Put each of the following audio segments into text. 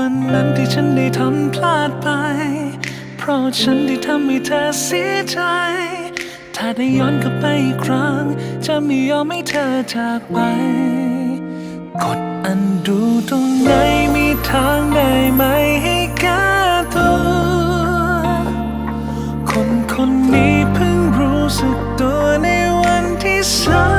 วันนั้นที่ฉันได้ทำพลาดไป เพราะฉันได้ทำให้เธอเสียใจ ถ้าได้ย้อนกลับไปอีกครั้ง จะไม่ยอมให้เธอจากไป กดอันดูตรงไหนมีทางได้ไหมให้แก้ตัวคนคนนี้เพิ่งรู้สึกตัวในวันที่สาย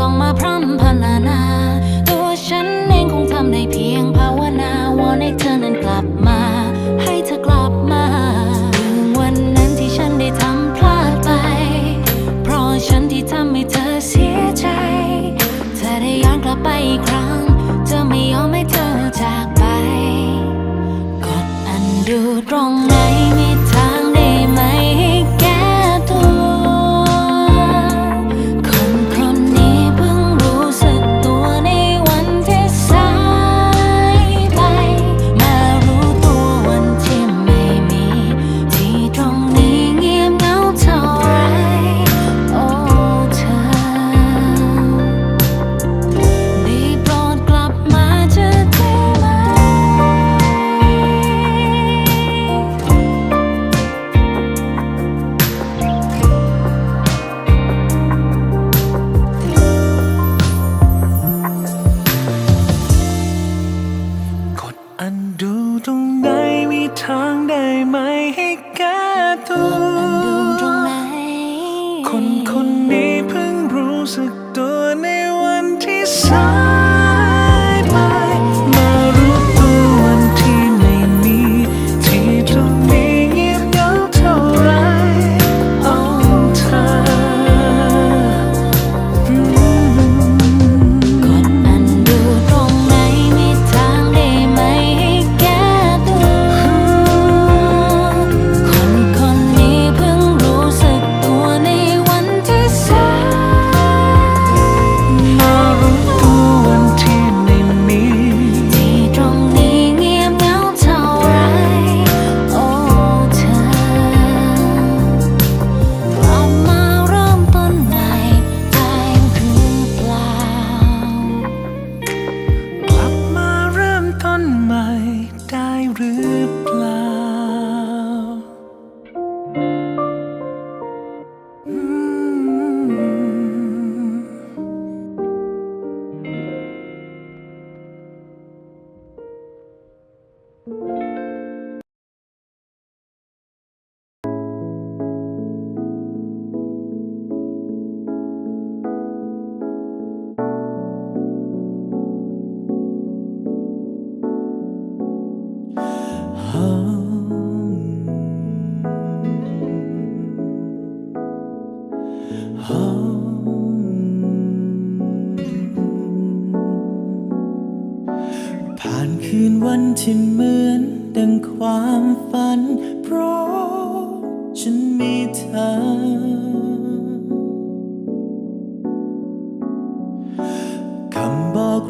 ต้องมาพร่ำพรรณนา ตัวฉันเองคงทำได้เพียง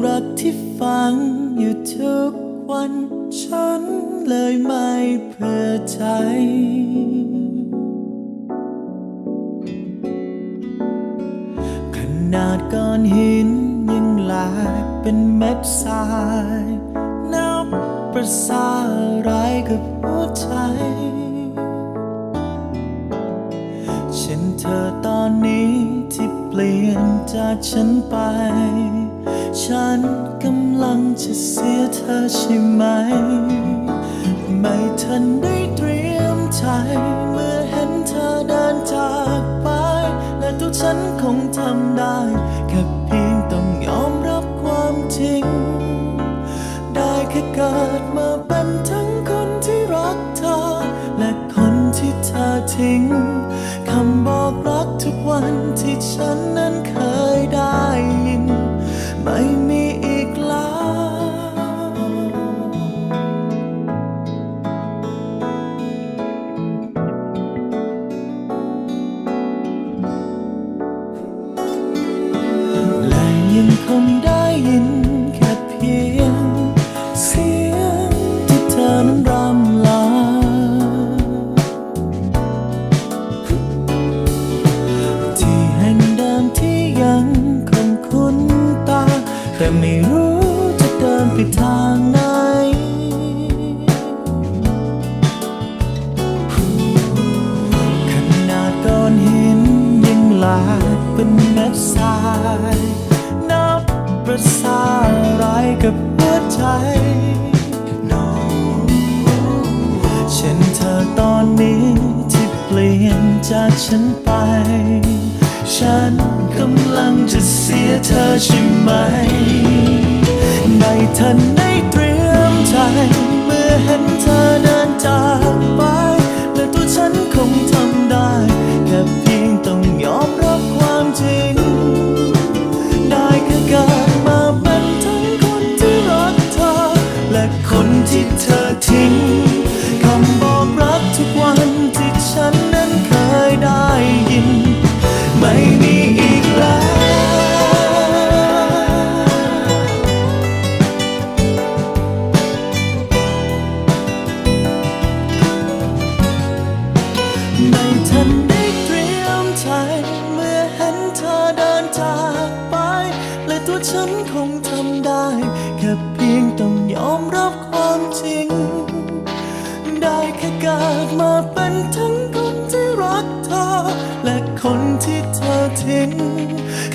รักที่ฝังอยู่ทุกวัน ฉันเลยไม่เพื่อใจ ขนาดก้อนหินยังหลากเป็นเม็ดทรายนับประสาอะไรกับหัวใจฉันเธอตอนนี้ที่เปลี่ยนจากฉันไป ฉันกำลังจะเสียเธอใช่ไหม ไม่ทันได้เตรียมใจเมื่อเห็นเธอเดินจากไป และตัวฉันคงทำได้แค่เพียงต้องยอมรับความจริง ได้แค่เกิดมาเป็นทั้งคนที่รักเธอ และคนที่เธอทิ้งคำบอกรักทุกวันที่ฉันนั้น เป็นเม็ดทรายนับประสาอะไรกับหัวใจน้องเช่นเธอตอนนี้ที่เปลี่ยนจากฉันไป ฉันกำลังจะเสียเธอใช่ไหม ในทันในเตรียมใจ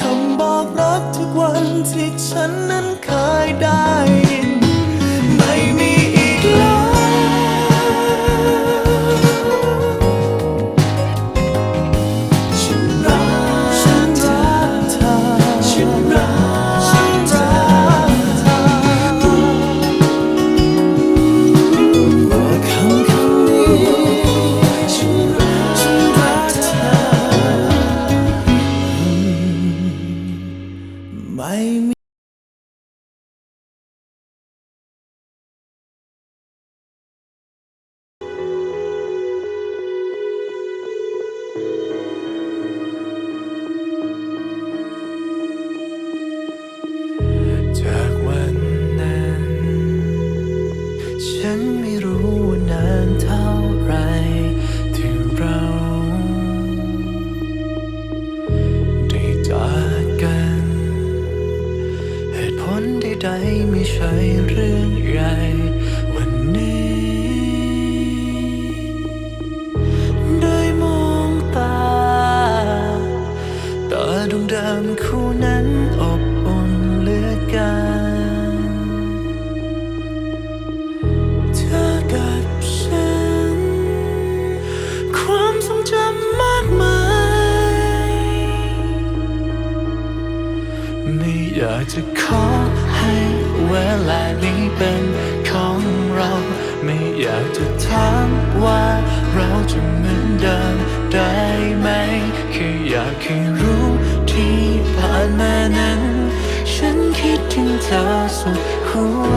คำบอกรักทุกวันที่ฉันนั้นเคยได้ ฉันไม่รู้ว่านานเท่า คือรู้ที่ผ่านมานั้น ฉันคิดถึงเธอสุดหัว